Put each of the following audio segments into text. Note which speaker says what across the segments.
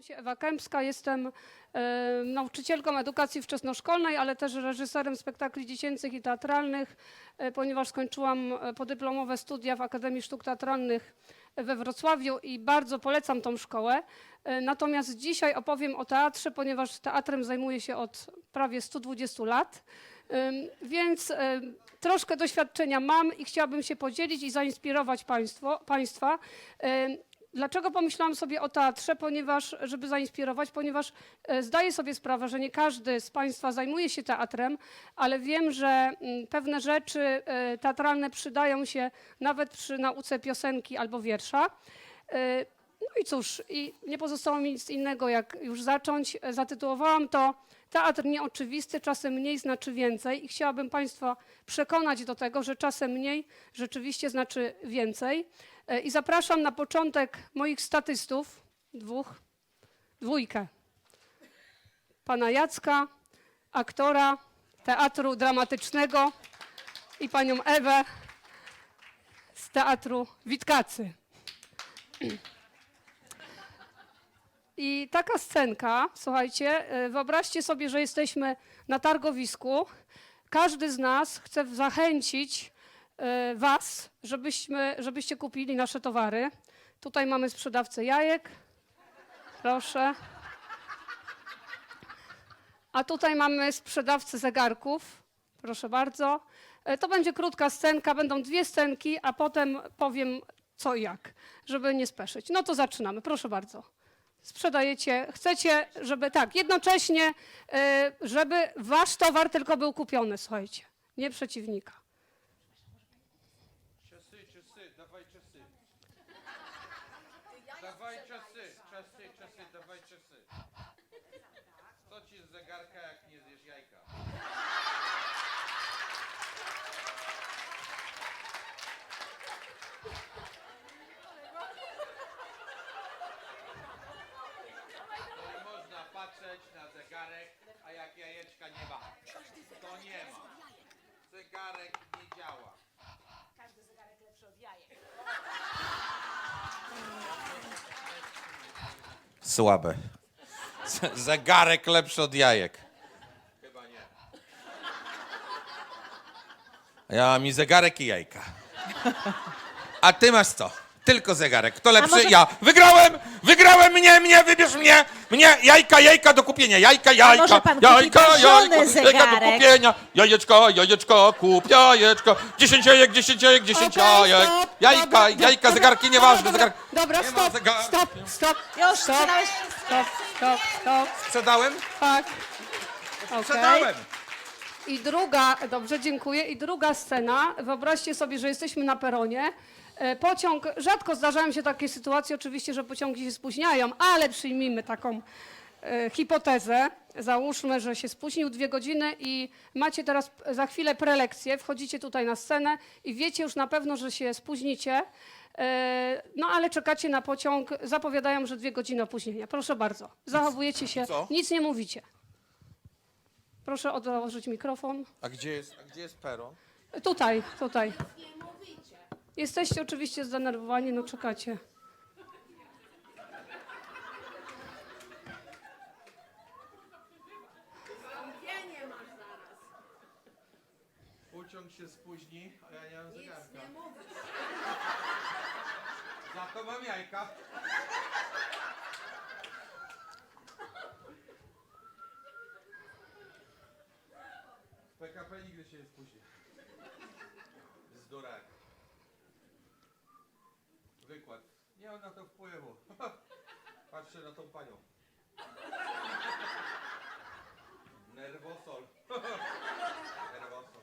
Speaker 1: Nazywam się Ewa Kępska, jestem e, nauczycielką edukacji wczesnoszkolnej, ale też reżyserem spektakli dziecięcych i teatralnych, e, ponieważ skończyłam e, podyplomowe studia w Akademii Sztuk Teatralnych we Wrocławiu i bardzo polecam tą szkołę. E, natomiast dzisiaj opowiem o teatrze, ponieważ teatrem zajmuję się od prawie 120 lat. Ym, Więc e, troszkę doświadczenia mam i chciałabym się podzielić i zainspirować państwo, Państwa. Ym, Dlaczego pomyślałam sobie o teatrze? Ponieważ, żeby zainspirować, ponieważ e, zdaję sobie sprawę, że nie każdy z Państwa zajmuje się teatrem, ale wiem, że mm, pewne rzeczy e, teatralne przydają się nawet przy nauce piosenki albo wiersza. E, No i cóż, i nie pozostało mi nic innego, jak już zacząć. Zatytułowałam to Teatr nieoczywisty, czasem mniej znaczy więcej i chciałabym Państwa przekonać do tego, że czasem mniej rzeczywiście znaczy więcej. E, I zapraszam na początek moich statystów, dwóch, dwójkę. Pana Jacka, aktora teatru dramatycznego i panią Ewę z teatru Witkacy. I taka scenka, słuchajcie, e, wyobraźcie sobie, że jesteśmy na targowisku. Każdy z nas chce zachęcić Was, żebyśmy, żebyście kupili nasze towary. Tutaj mamy sprzedawcę jajek. Proszę. A tutaj mamy sprzedawcę zegarków. Proszę bardzo. E, To będzie krótka scenka, będą dwie scenki, a potem powiem co i jak, żeby nie speszyć. No to zaczynamy. Proszę bardzo sprzedajecie, chcecie, żeby tak, jednocześnie, e, żeby wasz towar tylko był kupiony, słuchajcie, nie przeciwnika.
Speaker 2: Jajeczka nie ma, to nie ma. Zegarek nie działa.
Speaker 3: Każdy zegarek lepszy od jajek.
Speaker 2: Słabe. Z- Zegarek lepszy od jajek. Chyba nie. Ja mam i zegarek i jajka. A ty masz co? Tylko zegarek. Kto lepszy?
Speaker 3: może-
Speaker 2: Ja. Wygrałem! Wygrałem mnie, mnie, wybierz mnie! Mnie! Jajka, jajka do kupienia. Jajka, jajka.
Speaker 3: może pan kupi
Speaker 2: jajka, jajka, jajka do
Speaker 3: zegarek?
Speaker 2: kupienia. Jajeczko, jajeczko, kup jajeczko. 10 jajek, 10 jajek, 10
Speaker 1: Okej,
Speaker 2: jajek.
Speaker 1: stop,
Speaker 2: Jajka,
Speaker 1: dobra,
Speaker 2: jajka,
Speaker 1: dobra,
Speaker 2: zegarki nieważne.
Speaker 1: dobra,
Speaker 2: Zegar...
Speaker 1: Dobra,
Speaker 2: Nie ma
Speaker 1: stop, stop, stop,
Speaker 3: Już
Speaker 1: stop,
Speaker 3: sprzedałeś
Speaker 1: stop, stop, stop,
Speaker 2: Sprzedałem?
Speaker 1: tak. Okej.
Speaker 2: Sprzedałem.
Speaker 1: I druga, dobrze, dziękuję. I druga scena. Wyobraźcie sobie, że jesteśmy na peronie. E, Pociąg, rzadko zdarzają się takie sytuacje, oczywiście, że pociągi się spóźniają, ale przyjmijmy taką e, hipotezę. Załóżmy, że się spóźnił dwie godziny i macie teraz p- za chwilę prelekcję, wchodzicie tutaj na scenę i wiecie już na pewno, że się spóźnicie. E, No ale czekacie na pociąg, zapowiadają, że dwie godziny opóźnienia. Proszę bardzo, zachowujecie się,
Speaker 2: Co?
Speaker 1: nic nie mówicie. Proszę odłożyć mikrofon.
Speaker 2: A gdzie jest, a gdzie jest peron?
Speaker 1: Tutaj, tutaj. Jesteście oczywiście zdenerwowani, no czekacie.
Speaker 2: Pociąg się spóźni, a ja nie mam zegarka. Za to mam jajka. PKP nigdy się nie spóźni. Zdurek. Wykład. Nie mam na to wpływu. Patrzę na tą panią. Nerwosol. Nerwosol.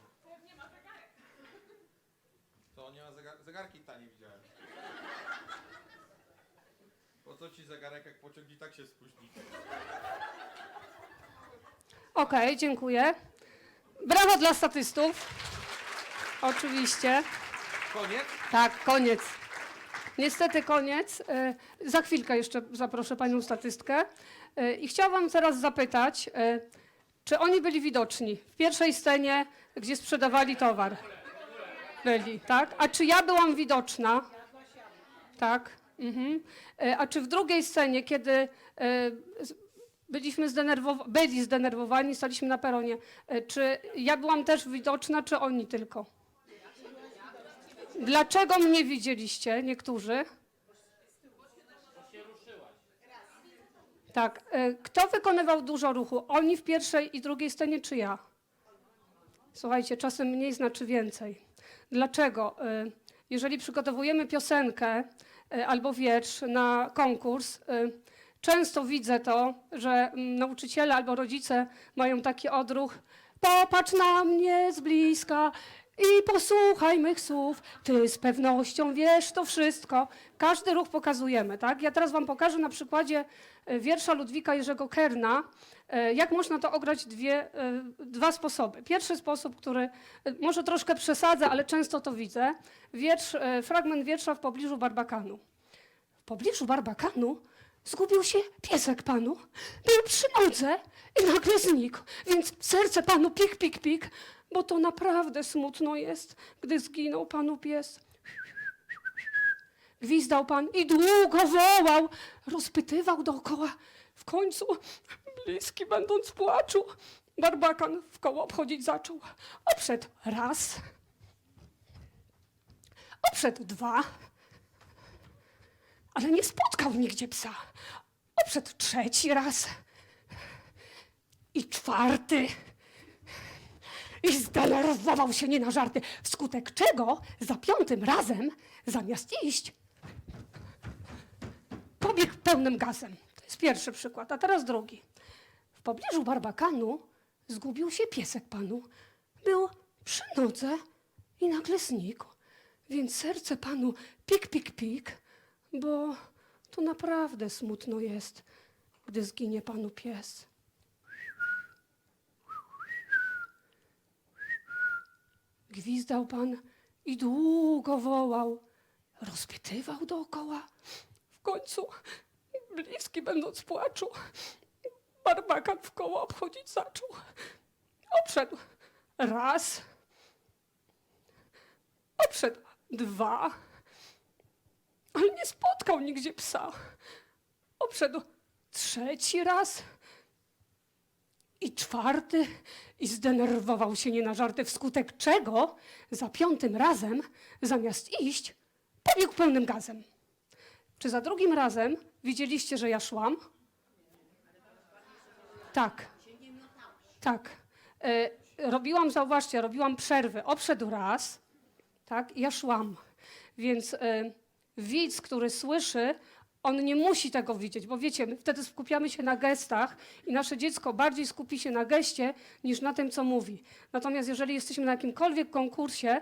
Speaker 2: To nie ma zegar zegarki tanie widziałem. Po co ci zegarek, jak pociąg i tak się spóźni?
Speaker 1: Okej, dziękuję. Brawo dla statystów. Oczywiście.
Speaker 2: Koniec?
Speaker 1: Tak, koniec. Niestety koniec. E, Za chwilkę jeszcze zaproszę panią statystkę. E, I chciałam teraz zapytać, e, czy oni byli widoczni w pierwszej scenie, gdzie sprzedawali towar? Byli, tak? A czy ja byłam widoczna? Tak. Mhm. A czy w drugiej scenie, kiedy byliśmy byli zdenerwowani, staliśmy na peronie, czy ja byłam też widoczna, czy oni tylko? Dlaczego mnie widzieliście, niektórzy? Tak. e, Kto wykonywał dużo ruchu? Oni w pierwszej i drugiej scenie, czy ja? Słuchajcie, czasem mniej znaczy więcej. Dlaczego? E, Jeżeli przygotowujemy piosenkę e, albo wiersz na konkurs, często widzę to, że mm, nauczyciele albo rodzice mają taki odruch: Popatrz na mnie z bliska i posłuchaj mych słów. Ty z pewnością wiesz to wszystko. Każdy ruch pokazujemy, tak? Ja teraz wam pokażę na przykładzie e, wiersza Ludwika Jerzego Kerna, e, jak można to ograć dwie, e, dwa sposoby. Pierwszy sposób, który może troszkę przesadzę, ale często to widzę. Wiersz, fragment wiersza w pobliżu Barbakanu. W pobliżu Barbakanu zgubił się piesek panu. Był przy nodze i nagle znikł. Więc serce panu pik, pik, pik, bo to naprawdę smutno jest, gdy zginął panu pies. Gwizdał pan i długo wołał, rozpytywał dookoła. W końcu, bliski będąc płaczu, Barbakan w koło obchodzić zaczął. Obszedł raz, obszedł dwa, ale nie spotkał nigdzie psa. Obszedł trzeci raz i czwarty. I zdenerwował się nie na żarty, wskutek czego za piątym razem, zamiast iść, pobiegł pełnym gazem. To jest pierwszy przykład, a teraz drugi. W pobliżu Barbakanu zgubił się piesek panu. Był przy nodze i nagle znikł. Więc serce panu pik, pik, pik, bo to naprawdę smutno jest, gdy zginie panu pies. Gwizdał pan i długo wołał, rozpytywał dookoła. W końcu, bliski będąc płaczu, barbakan w koło obchodzić zaczął. Obszedł raz, obszedł dwa, ale nie spotkał nigdzie psa. Obszedł trzeci raz i czwarty i zdenerwował się nie na żarty, wskutek czego za piątym razem, zamiast iść, pobiegł pełnym gazem. Czy za drugim razem widzieliście, że ja szłam? Tak. Tak. E, robiłam, zauważcie, robiłam przerwy. Obszedł raz, tak, ja szłam. Więc e, widz, który słyszy, on nie musi tego widzieć, bo wiecie, my wtedy skupiamy się na gestach i nasze dziecko bardziej skupi się na geście niż na tym, co mówi. Natomiast jeżeli jesteśmy na jakimkolwiek konkursie,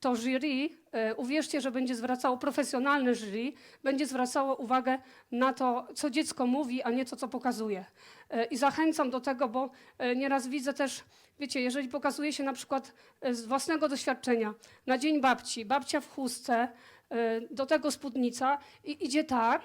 Speaker 1: to jury, e, uwierzcie, że będzie zwracało, profesjonalne jury, będzie zwracało uwagę na to, co dziecko mówi, a nie to, co pokazuje. E, I zachęcam do tego, bo e, nieraz widzę też, wiecie, jeżeli pokazuje się na przykład z własnego doświadczenia na Dzień Babci, babcia w chustce, do tego spódnica i idzie tak,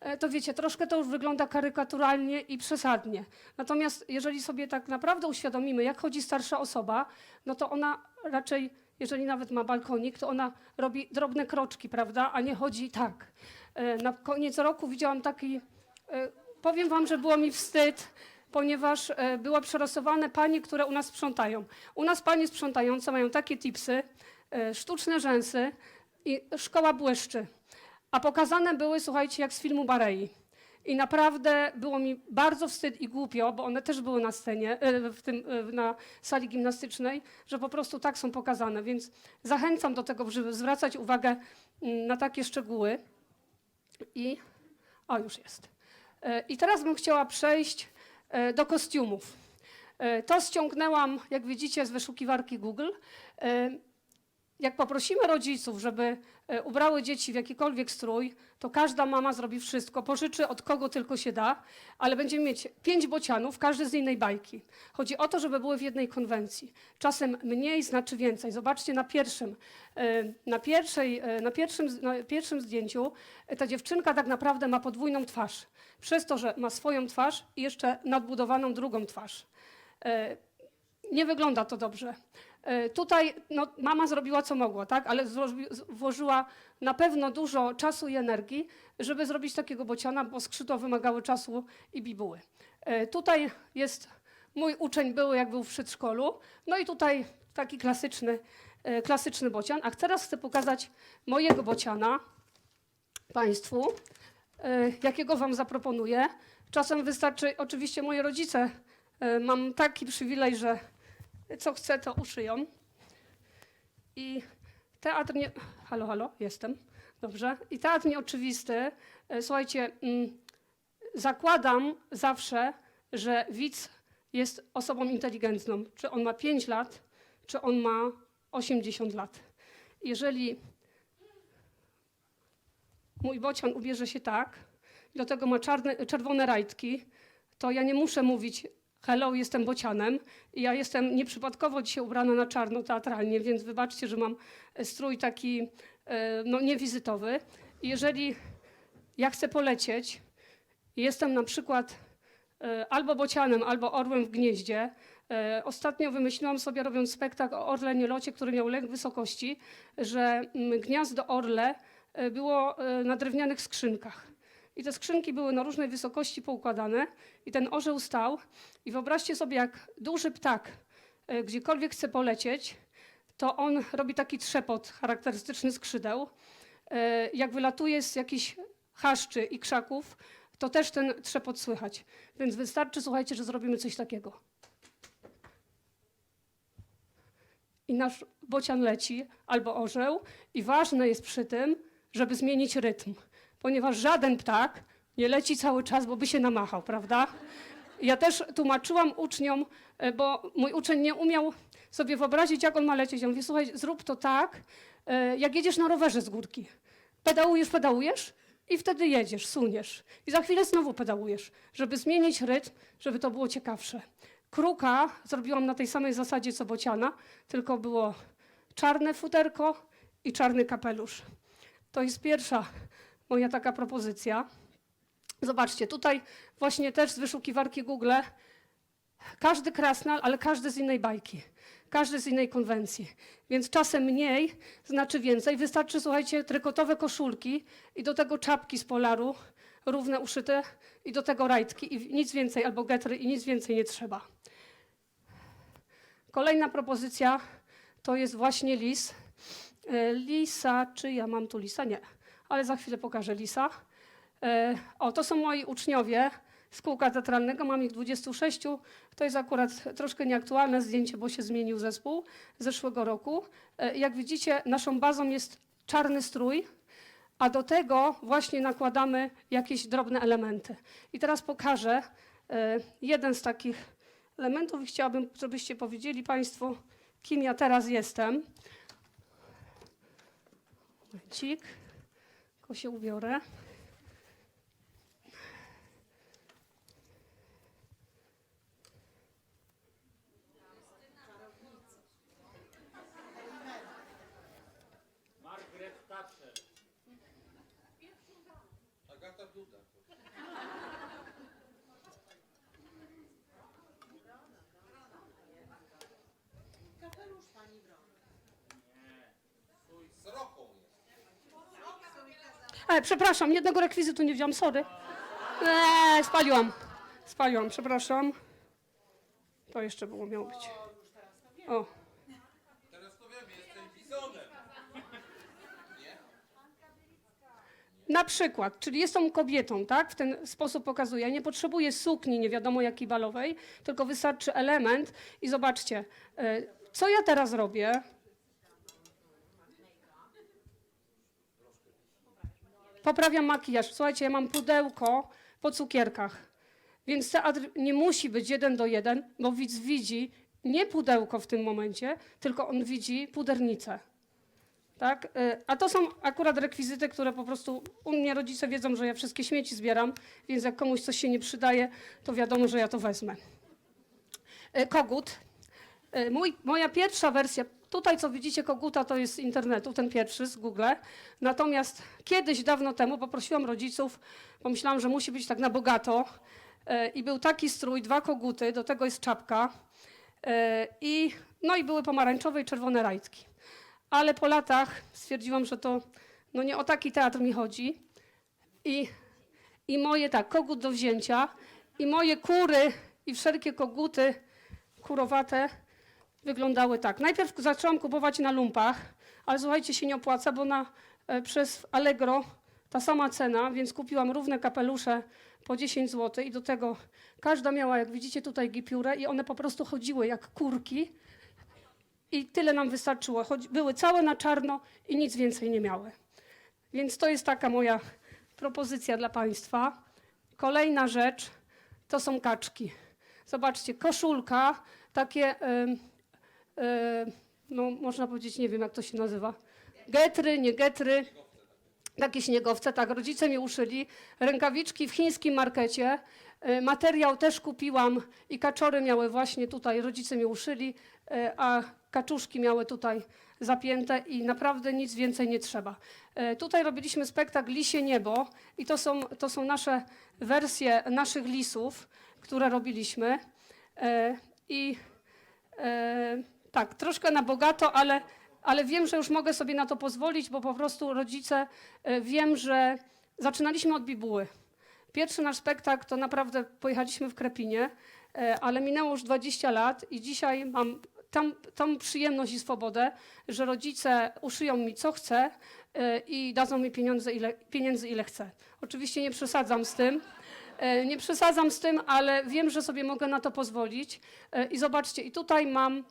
Speaker 1: e, to wiecie, troszkę to już wygląda karykaturalnie i przesadnie. Natomiast jeżeli sobie tak naprawdę uświadomimy, jak chodzi starsza osoba, no to ona raczej, jeżeli nawet ma balkonik, to ona robi drobne kroczki, prawda, a nie chodzi tak. E, Na koniec roku widziałam taki, e, powiem wam, że było mi wstyd, ponieważ e, były przerosowane panie, które u nas sprzątają. U nas panie sprzątające mają takie tipsy, e, sztuczne rzęsy i szkoła błyszczy. A pokazane były, słuchajcie, jak z filmu Barei. I naprawdę było mi bardzo wstyd i głupio, bo one też były na scenie, e, w tym, e, na sali gimnastycznej, że po prostu tak są pokazane. Więc zachęcam do tego, żeby zwracać uwagę mm, na takie szczegóły. I, o już jest. E, I teraz bym chciała przejść do kostiumów. To ściągnęłam, jak widzicie, z wyszukiwarki Google. Jak poprosimy rodziców, żeby e, ubrały dzieci w jakikolwiek strój, to każda mama zrobi wszystko, pożyczy od kogo tylko się da, ale będziemy mieć pięć bocianów, każdy z innej bajki. Chodzi o to, żeby były w jednej konwencji. Czasem mniej znaczy więcej. Zobaczcie na pierwszym, e, na pierwszej, e, na pierwszym, na pierwszym zdjęciu ta dziewczynka tak naprawdę ma podwójną twarz. Przez to, że ma swoją twarz i jeszcze nadbudowaną drugą twarz. Nie wygląda to dobrze. E, Tutaj no, mama zrobiła co mogła, tak? ale włożyła na pewno dużo czasu i energii, żeby zrobić takiego bociana, bo skrzydła wymagały czasu i bibuły. E, Tutaj jest mój uczeń były, jak był w przedszkolu. No i tutaj taki klasyczny, e, klasyczny bocian. A teraz chcę pokazać mojego bociana Państwu, jakiego Wam zaproponuję. Czasem wystarczy, oczywiście moi rodzice, mam taki przywilej, że co chcę, to uszyją. I teatr nie... Halo, halo, jestem. Dobrze. I teatr nieoczywisty. E, Słuchajcie, mm, zakładam zawsze, że widz jest osobą inteligentną. Czy on ma 5 lat, czy on ma 80 lat. Jeżeli mój bocian ubierze się tak, do tego ma czarne, czerwone rajtki, to ja nie muszę mówić hello, jestem bocianem. Ja jestem nieprzypadkowo dzisiaj ubrana na czarno teatralnie, więc wybaczcie, że mam e, strój taki e, no, niewizytowy. Jeżeli ja chcę polecieć, jestem na przykład e, albo bocianem, albo orłem w gnieździe. Ostatnio wymyśliłam sobie, robiąc spektakl o orle nielocie, który miał lęk wysokości, że mm, gniazdo orle było na drewnianych skrzynkach. I te skrzynki były na różnej wysokości poukładane i ten orzeł stał. I wyobraźcie sobie, jak duży ptak e, gdziekolwiek chce polecieć, to on robi taki trzepot charakterystyczny skrzydeł. E, Jak wylatuje z jakichś chaszczy i krzaków, to też ten trzepot słychać. Więc wystarczy, słuchajcie, że zrobimy coś takiego. I nasz bocian leci, albo orzeł, i ważne jest przy tym, żeby zmienić rytm, ponieważ żaden ptak nie leci cały czas, bo by się namachał, prawda? Ja też tłumaczyłam uczniom, e, bo mój uczeń nie umiał sobie wyobrazić, jak on ma lecieć. Ja mówię, słuchaj, zrób to tak, e, jak jedziesz na rowerze z górki. Pedałujesz, pedałujesz i wtedy jedziesz, suniesz. I za chwilę znowu pedałujesz, żeby zmienić rytm, żeby to było ciekawsze. Kruka zrobiłam na tej samej zasadzie co bociana, tylko było czarne futerko i czarny kapelusz. To jest pierwsza moja taka propozycja. Zobaczcie, tutaj właśnie też z wyszukiwarki Google każdy krasnal, ale każdy z innej bajki, każdy z innej konwencji. Więc czasem mniej znaczy więcej. Wystarczy, słuchajcie, trykotowe koszulki i do tego czapki z polaru, równe uszyte i do tego rajtki i nic więcej, albo getry i nic więcej nie trzeba. Kolejna propozycja to jest właśnie lis. E, Lisa, czy ja mam tu lisa? Nie, ale za chwilę pokażę lisa. E, O, to są moi uczniowie z kółka teatralnego, mam ich 26. To jest akurat troszkę nieaktualne zdjęcie, bo się zmienił zespół zeszłego roku. E, Jak widzicie, naszą bazą jest czarny strój, a do tego właśnie nakładamy jakieś drobne elementy. I teraz pokażę e, jeden z takich elementów i chciałabym, żebyście powiedzieli Państwo, kim ja teraz jestem. Momencik, tylko się ubiorę. E, przepraszam, jednego rekwizytu nie wziąłam, sorry. Eee, spaliłam. Spaliłam, przepraszam. To jeszcze było miało być. O,
Speaker 2: Teraz to wiem, jestem bizonem.
Speaker 1: na przykład, czyli jestem kobietą, tak? W ten sposób pokazuję. Ja nie potrzebuję sukni nie wiadomo jakiej balowej, tylko wystarczy element i zobaczcie, e, co ja teraz robię. Poprawiam makijaż. Słuchajcie, ja mam pudełko po cukierkach. Więc teatr nie musi być jeden do jeden, bo widz widzi nie pudełko w tym momencie, tylko on widzi pudernicę. Tak? Y, A to są akurat rekwizyty, które po prostu u mnie rodzice wiedzą, że ja wszystkie śmieci zbieram, więc jak komuś coś się nie przydaje, to wiadomo, że ja to wezmę. Y, Kogut. Y, Mój, moja pierwsza wersja, tutaj co widzicie koguta, to jest z internetu, ten pierwszy z Google. Natomiast kiedyś, dawno temu poprosiłam rodziców, pomyślałam, że musi być tak na bogato. y, I był taki strój, dwa koguty, do tego jest czapka. E, I, no i były pomarańczowe i czerwone rajtki. Ale po latach stwierdziłam, że to no nie o taki teatr mi chodzi. I, I moje, tak, kogut do wzięcia, i moje kury i wszelkie koguty kurowate wyglądały tak. Najpierw zaczęłam kupować na lumpach, ale słuchajcie, się nie opłaca, bo na, e, przez Allegro ta sama cena, więc kupiłam równe kapelusze po 10 zł i do tego każda miała, jak widzicie tutaj, gipiurę i one po prostu chodziły jak kurki i tyle nam wystarczyło. Były całe na czarno i nic więcej nie miały. Więc to jest taka moja propozycja dla Państwa. Kolejna rzecz to są kaczki. Zobaczcie, koszulka, takie, e, no można powiedzieć, nie wiem jak to się nazywa, getry, nie getry, takie śniegowce, tak, rodzice mi uszyli, rękawiczki w chińskim markecie, e, materiał też kupiłam i kaczory miały właśnie tutaj, rodzice mi uszyli, e, a kaczuszki miały tutaj zapięte i naprawdę nic więcej nie trzeba. E, Tutaj robiliśmy spektakl Lisie Niebo i to są, to są nasze wersje naszych lisów, które robiliśmy. E, I e, tak, troszkę na bogato, ale, ale wiem, że już mogę sobie na to pozwolić, bo po prostu rodzice, e, wiem, że zaczynaliśmy od bibuły. Pierwszy nasz spektakl to naprawdę pojechaliśmy w Krepinie, e, ale minęło już 20 lat i dzisiaj mam tam, tą przyjemność i swobodę, że rodzice uszyją mi co chcę e, i dadzą mi pieniądze ile, pieniędzy ile chcę. Oczywiście nie przesadzam z tym. Nie przesadzam z tym, ale wiem, że sobie mogę na to pozwolić. I zobaczcie, i tutaj mam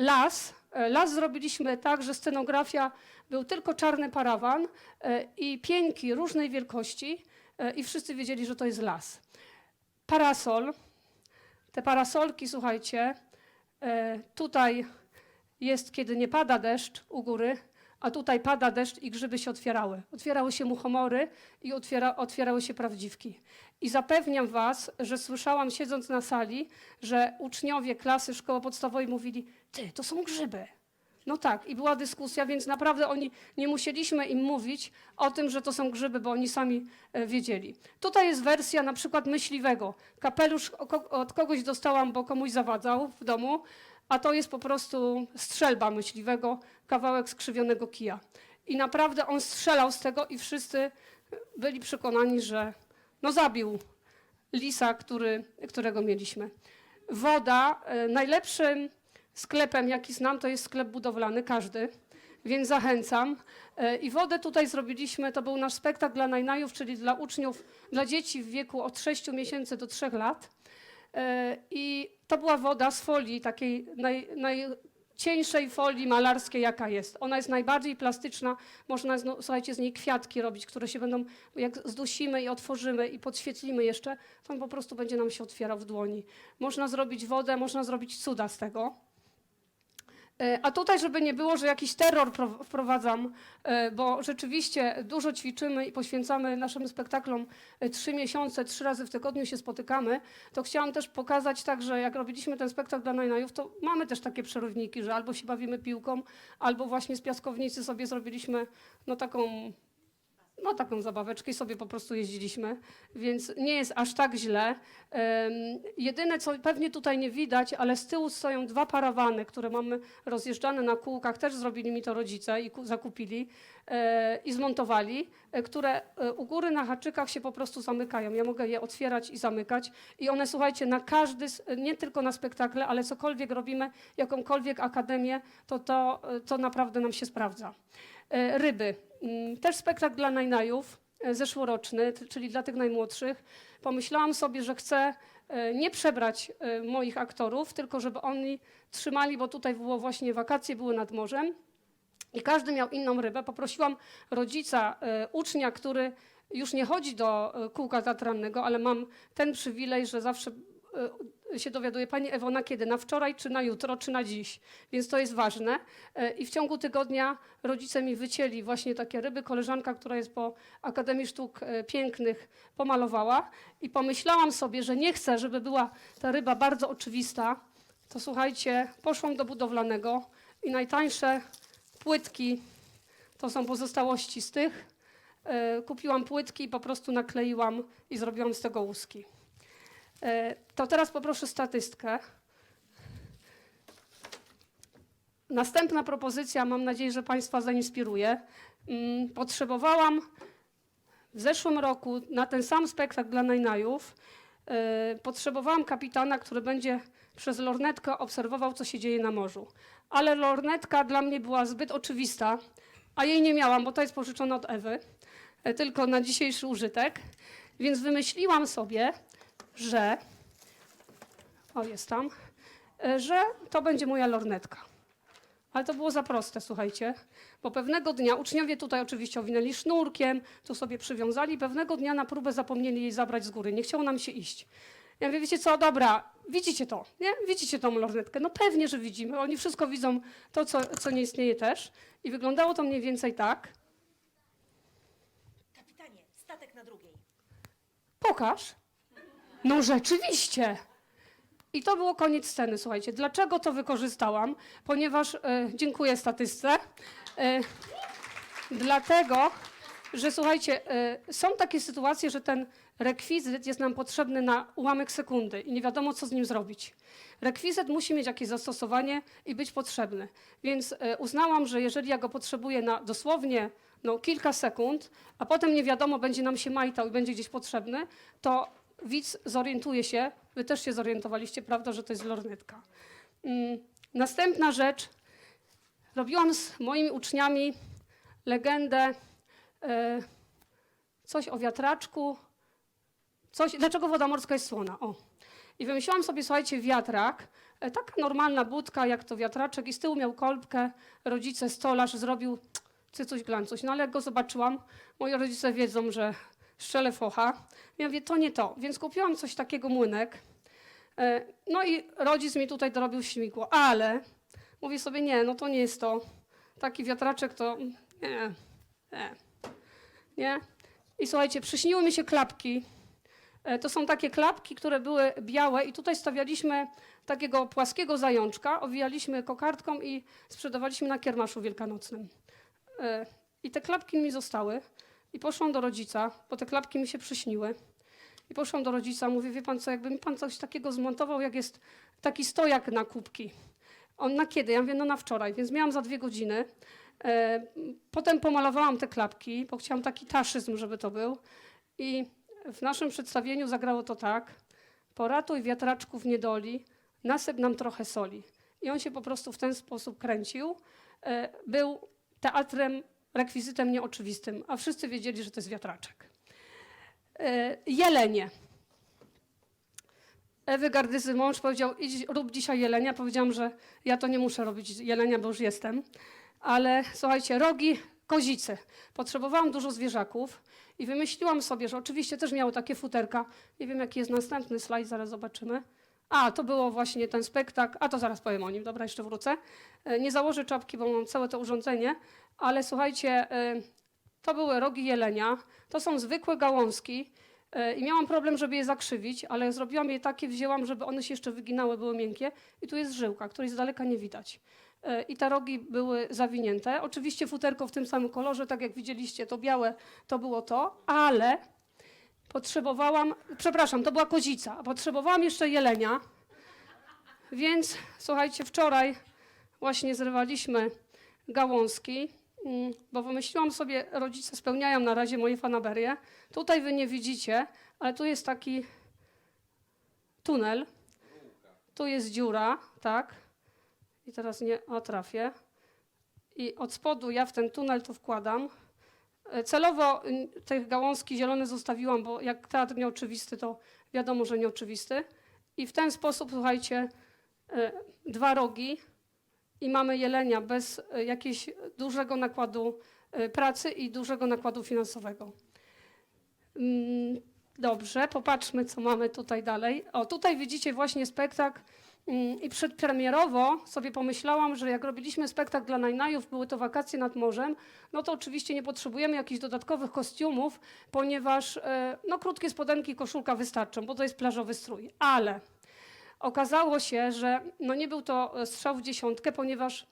Speaker 1: las. E, Las zrobiliśmy tak, że scenografia był tylko czarny parawan e, i pieńki różnej wielkości e, i wszyscy wiedzieli, że to jest las. Parasol. Te parasolki, słuchajcie, tutaj jest, kiedy nie pada deszcz u góry, a tutaj pada deszcz i grzyby się otwierały. Otwierały się muchomory i otwiera, otwierały się prawdziwki. I zapewniam Was, że słyszałam siedząc na sali, że uczniowie klasy szkoły podstawowej mówili, ty, to są grzyby. No tak, i była dyskusja, więc naprawdę oni nie musieliśmy im mówić o tym, że to są grzyby, bo oni sami e, wiedzieli. Tutaj jest wersja na przykład myśliwego. Kapelusz od kogoś dostałam, bo komuś zawadzał w domu, a to jest po prostu strzelba myśliwego, kawałek skrzywionego kija. I naprawdę on strzelał z tego i wszyscy byli przekonani, że no zabił lisa, który, którego mieliśmy. Woda, e, najlepszym sklepem, jaki znam, to jest sklep budowlany, każdy, więc zachęcam. E, I wodę tutaj zrobiliśmy, to był nasz spektakl dla najnajów, czyli dla uczniów, dla dzieci w wieku od 6 miesięcy do 3 lat. E, I to była woda z folii, takiej naj, najcieńszej folii malarskiej, jaka jest. Ona jest najbardziej plastyczna, można, no, słuchajcie, z niej kwiatki robić, które się będą, jak zdusimy i otworzymy i podświetlimy jeszcze, to on po prostu będzie nam się otwierał w dłoni. Można zrobić wodę, można zrobić cuda z tego. E, A tutaj, żeby nie było, że jakiś terror pro- wprowadzam, e, bo rzeczywiście dużo ćwiczymy i poświęcamy naszym spektaklom e, trzy miesiące, trzy razy w tygodniu się spotykamy, to chciałam też pokazać tak, że jak robiliśmy ten spektakl dla najnajów, to mamy też takie przerywniki, że albo się bawimy piłką, albo właśnie z piaskownicy sobie zrobiliśmy no taką no taką zabaweczkę i sobie po prostu jeździliśmy, więc nie jest aż tak źle. Jedyne, co pewnie tutaj nie widać, ale z tyłu stoją dwa parawany, które mamy rozjeżdżane na kółkach, też zrobili mi to rodzice i ku- zakupili e, i zmontowali, e, które e, u góry na haczykach się po prostu zamykają. Ja mogę je otwierać i zamykać i one, słuchajcie, na każdy, nie tylko na spektakle, ale cokolwiek robimy, jakąkolwiek akademię, to to, to naprawdę nam się sprawdza. E, Ryby. Mm, Też spektakl dla najnajów, e, zeszłoroczny, czyli dla tych najmłodszych. Pomyślałam sobie, że chcę e, nie przebrać moich aktorów, tylko żeby oni trzymali, bo tutaj było właśnie wakacje, były nad morzem i każdy miał inną rybę. Poprosiłam rodzica, ucznia, który już nie chodzi do kółka teatralnego, ale mam ten przywilej, że zawsze się dowiaduje Pani Ewona kiedy? Na wczoraj, czy na jutro, czy na dziś. Więc to jest ważne. E, I w ciągu tygodnia rodzice mi wycięli właśnie takie ryby. Koleżanka, która jest po Akademii Sztuk e, Pięknych, pomalowała. I pomyślałam sobie, że nie chcę, żeby była ta ryba bardzo oczywista. To słuchajcie, poszłam do budowlanego i najtańsze płytki to są pozostałości z tych. E, Kupiłam płytki i po prostu nakleiłam i zrobiłam z tego łuski. E, To teraz poproszę statystkę. Następna propozycja, mam nadzieję, że Państwa zainspiruje. Mm, Potrzebowałam w zeszłym roku na ten sam spektakl dla Najnajów e, potrzebowałam kapitana, który będzie przez lornetkę obserwował, co się dzieje na morzu. Ale lornetka dla mnie była zbyt oczywista, a jej nie miałam, bo to jest pożyczone od Ewy, e, tylko na dzisiejszy użytek. Więc wymyśliłam sobie, że o jest tam, e, że to będzie moja lornetka. Ale to było za proste, słuchajcie, bo pewnego dnia uczniowie tutaj oczywiście owinęli sznurkiem, tu sobie przywiązali, pewnego dnia na próbę zapomnieli jej zabrać z góry, nie chciało nam się iść. Ja mówię, wiecie co, dobra, widzicie to, nie? Widzicie tą lornetkę? No pewnie, że widzimy, oni wszystko widzą, to co, co nie istnieje też. I wyglądało to mniej więcej tak.
Speaker 3: Kapitanie, statek na drugiej.
Speaker 1: Pokaż. No rzeczywiście. I to było koniec sceny, słuchajcie. Dlaczego to wykorzystałam? Ponieważ, e, dziękuję statystce, e, dlatego, że słuchajcie, e, są takie sytuacje, że ten rekwizyt jest nam potrzebny na ułamek sekundy i nie wiadomo, co z nim zrobić. Rekwizyt musi mieć jakieś zastosowanie i być potrzebny. Więc e, uznałam, że jeżeli ja go potrzebuję na dosłownie no, kilka sekund, a potem nie wiadomo, będzie nam się majtał i będzie gdzieś potrzebny, to widz zorientuje się, wy też się zorientowaliście, prawda, że to jest lornetka. Mm, Następna rzecz, robiłam z moimi uczniami legendę, e, coś o wiatraczku, coś, dlaczego woda morska jest słona, o. I wymyśliłam sobie, słuchajcie, wiatrak, e, taka normalna budka, jak to wiatraczek i z tyłu miał kolbkę, rodzice, stolarz zrobił cycuś glancuś. No ale jak go zobaczyłam, moi rodzice wiedzą, że szczelę focha. Ja mówię, to nie to. Więc kupiłam coś takiego, młynek. E, No i rodzic mi tutaj dorobił śmigło, ale mówię sobie, nie, no to nie jest to. Taki wiatraczek to nie, nie, nie. I słuchajcie, przyśniły mi się klapki. E, To są takie klapki, które były białe i tutaj stawialiśmy takiego płaskiego zajączka, owijaliśmy kokardką i sprzedawaliśmy na kiermaszu wielkanocnym. E, I te klapki mi zostały. I poszłam do rodzica, bo te klapki mi się przyśniły. I poszłam do rodzica, mówię, wie pan co, jakby mi pan coś takiego zmontował, jak jest taki stojak na kubki. On na kiedy? Ja mówię, no na wczoraj, więc miałam za dwie godziny. E, potem pomalowałam te klapki, bo chciałam taki taszyzm, żeby to był. I w naszym przedstawieniu zagrało to tak. Poratuj wiatraczków niedoli, nasyp nam trochę soli. I on się po prostu w ten sposób kręcił. E, był teatrem, rekwizytem nieoczywistym, a wszyscy wiedzieli, że to jest wiatraczek. E, Jelenie. Ewy Gardyzy mąż powiedział, idź, rób dzisiaj jelenia. Powiedziałam, że ja to nie muszę robić jelenia, bo już jestem. Ale słuchajcie, rogi, kozicy. Potrzebowałam dużo zwierzaków i wymyśliłam sobie, że oczywiście też miały takie futerka. Nie wiem, jaki jest następny slajd, zaraz zobaczymy. A, to było właśnie ten spektakl, a to zaraz powiem o nim, dobra, jeszcze wrócę. E, Nie założę czapki, bo mam całe to urządzenie, ale słuchajcie, e, to były rogi jelenia, to są zwykłe gałązki e, i miałam problem, żeby je zakrzywić, ale zrobiłam je takie, wzięłam, żeby one się jeszcze wyginały, były miękkie i tu jest żyłka, której z daleka nie widać. I te rogi były zawinięte. Oczywiście futerko w tym samym kolorze, tak jak widzieliście, to białe to było to, ale potrzebowałam, przepraszam, to była kozica, a potrzebowałam jeszcze jelenia, więc słuchajcie, wczoraj właśnie zrywaliśmy gałązki, mm, bo wymyśliłam sobie, rodzice spełniają na razie moje fanaberie. Tutaj wy nie widzicie, ale tu jest taki tunel, tu jest dziura, tak, i teraz nie o, trafię. I od spodu ja w ten tunel to wkładam. E, Celowo te gałązki zielone zostawiłam, bo jak teatr nieoczywisty, to wiadomo, że nieoczywisty. I w ten sposób, słuchajcie, e, dwa rogi i mamy jelenia bez e, jakiegoś dużego nakładu pracy i dużego nakładu finansowego. Mm, Dobrze, popatrzmy, co mamy tutaj dalej. O, tutaj widzicie właśnie spektakl i przedpremierowo sobie pomyślałam, że jak robiliśmy spektakl dla Najnajów, były to wakacje nad morzem, no to oczywiście nie potrzebujemy jakichś dodatkowych kostiumów, ponieważ e, no, krótkie spodenki i koszulka wystarczą, bo to jest plażowy strój. Ale okazało się, że no, nie był to e, strzał w dziesiątkę, ponieważ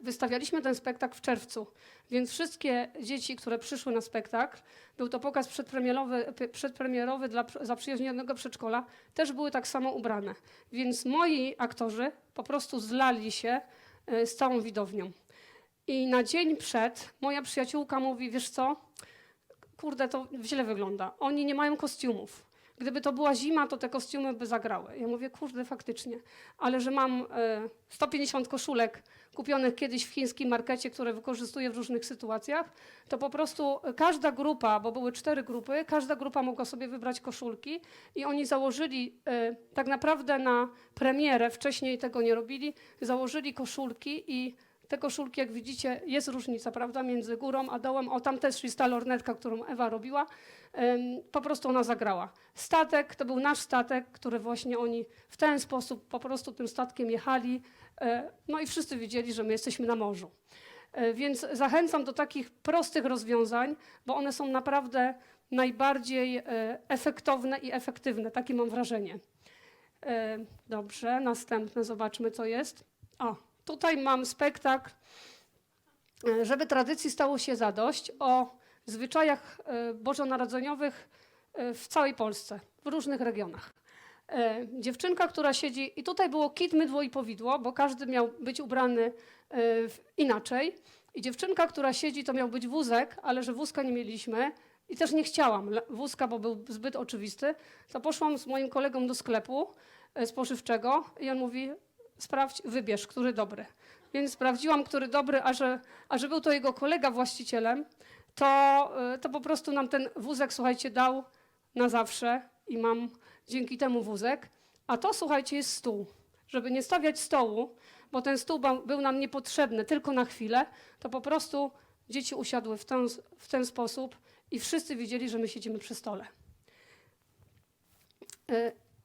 Speaker 1: wystawialiśmy ten spektakl w czerwcu, więc wszystkie dzieci, które przyszły na spektakl, był to pokaz przedpremierowy, przedpremierowy dla pr- zaprzyjaźnionego przedszkola, też były tak samo ubrane. Więc moi aktorzy po prostu zlali się e, z całą widownią. I na dzień przed moja przyjaciółka mówi, wiesz co, kurde, to źle wygląda. Oni nie mają kostiumów. Gdyby to była zima, to te kostiumy by zagrały. Ja mówię, kurde, faktycznie. Ale że mam e, 150 koszulek kupionych kiedyś w chińskim markecie, które wykorzystuję w różnych sytuacjach, to po prostu każda grupa, bo były cztery grupy, każda grupa mogła sobie wybrać koszulki i oni założyli e, tak naprawdę na premierę, wcześniej tego nie robili, założyli koszulki i te koszulki, jak widzicie, jest różnica, prawda, między górą a dołem. O, tam też jest ta lornetka, którą Ewa robiła. Po prostu ona zagrała. Statek to był nasz statek, który właśnie oni w ten sposób po prostu tym statkiem jechali. E, no i wszyscy wiedzieli, że my jesteśmy na morzu. E, Więc zachęcam do takich prostych rozwiązań, bo one są naprawdę najbardziej e, efektowne i efektywne. Takie mam wrażenie. Dobrze, następne zobaczmy, co jest. O, tutaj mam spektakl, e, żeby tradycji stało się zadość, o zwyczajach e, bożonarodzeniowych e, w całej Polsce, w różnych regionach. Dziewczynka, która siedzi, i tutaj było kit, mydło i powidło, bo każdy miał być ubrany inaczej. I dziewczynka, która siedzi, to miał być wózek, ale że wózka nie mieliśmy i też nie chciałam wózka, bo był zbyt oczywisty, to poszłam z moim kolegą do sklepu spożywczego i on mówi, sprawdź, wybierz, który dobry. Więc sprawdziłam, który dobry, a że, a że był to jego kolega właścicielem, to, e, to po prostu nam ten wózek, słuchajcie, dał na zawsze i mam dzięki temu wózek. A to, słuchajcie, jest stół. Żeby nie stawiać stołu, bo ten stół był nam niepotrzebny tylko na chwilę, to po prostu dzieci usiadły w ten, w ten sposób i wszyscy wiedzieli, że my siedzimy przy stole.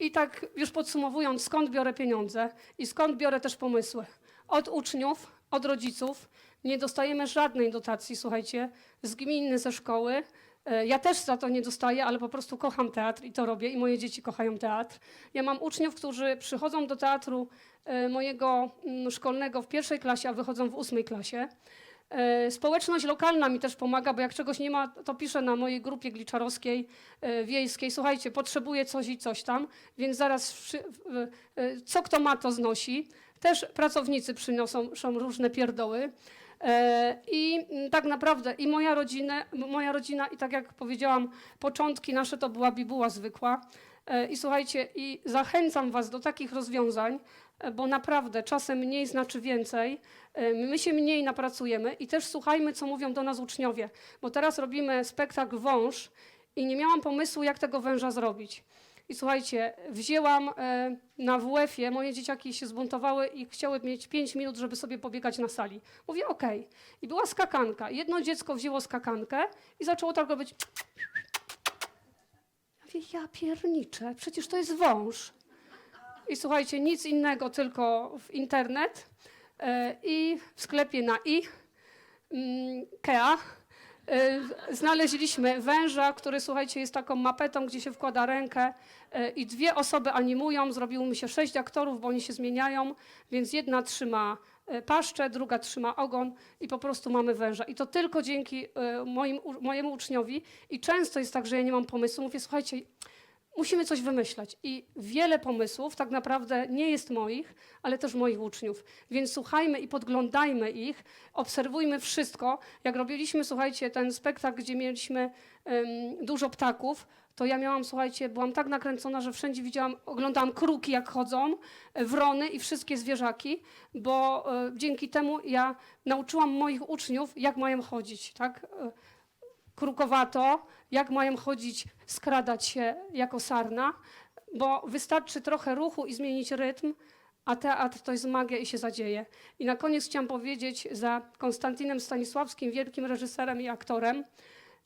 Speaker 1: I tak już podsumowując, skąd biorę pieniądze i skąd biorę też pomysły? Od uczniów, od rodziców. Nie dostajemy żadnej dotacji, słuchajcie, z gminy, ze szkoły. E, Ja też za to nie dostaję, ale po prostu kocham teatr i to robię i moje dzieci kochają teatr. Ja mam uczniów, którzy przychodzą do teatru e, mojego mm, szkolnego w pierwszej klasie, a wychodzą w ósmej klasie. E, Społeczność lokalna mi też pomaga, bo jak czegoś nie ma, to piszę na mojej grupie gliczarowskiej, e, wiejskiej. Słuchajcie, potrzebuję coś i coś tam, więc zaraz e, co kto ma, to znosi. Też pracownicy przynoszą są różne pierdoły. I mm, tak naprawdę i moja rodzina, moja rodzina, i tak jak powiedziałam, początki nasze to była bibuła zwykła. I słuchajcie, i zachęcam Was do takich rozwiązań, bo naprawdę czasem mniej znaczy więcej. My się mniej napracujemy i też słuchajmy, co mówią do nas uczniowie, bo teraz robimy spektakl Wąż i nie miałam pomysłu, jak tego węża zrobić. I słuchajcie, wzięłam e, na WF-ie, moje dzieciaki się zbuntowały i chciały mieć 5 minut, żeby sobie pobiegać na sali. Mówię, okej. I była skakanka. Jedno dziecko wzięło skakankę i zaczęło tak robić. Ja mówię, ja pierniczę, przecież to jest wąż. I słuchajcie, nic innego, tylko w internet e, i w sklepie na i, mm, Kea, e, znaleźliśmy węża, który, słuchajcie, jest taką mapetą, gdzie się wkłada rękę e, i dwie osoby animują. Zrobiło mi się sześć aktorów, bo oni się zmieniają, więc jedna trzyma paszczę, druga trzyma ogon i po prostu mamy węża. I to tylko dzięki moim, mojemu uczniowi. I często jest tak, że ja nie mam pomysłu. Mówię, słuchajcie, musimy coś wymyślać. I wiele pomysłów tak naprawdę nie jest moich, ale też moich uczniów. Więc słuchajmy i podglądajmy ich, obserwujmy wszystko. Jak robiliśmy, słuchajcie, ten spektakl, gdzie mieliśmy em, dużo ptaków, to ja miałam, słuchajcie, byłam tak nakręcona, że wszędzie widziałam, oglądałam kruki, jak chodzą, e, wrony i wszystkie zwierzaki, bo e, dzięki temu ja nauczyłam moich uczniów, jak mają chodzić, tak? E, krukowato, jak mają chodzić, skradać się jako sarna, bo wystarczy trochę ruchu i zmienić rytm, a teatr to jest magia i się zadzieje. I na koniec chciałam powiedzieć za Konstantinem Stanisławskim, wielkim reżyserem i aktorem,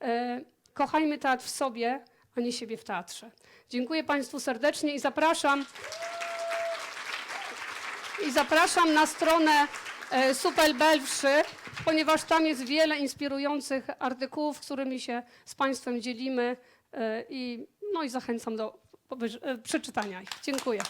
Speaker 1: e, kochajmy teatr w sobie, a nie siebie w teatrze. Dziękuję Państwu serdecznie i zapraszam i zapraszam na stronę e, Supel Belwszy, ponieważ tam jest wiele inspirujących artykułów, którymi się z Państwem dzielimy e, i, no i zachęcam do e, przeczytania ich. Dziękuję.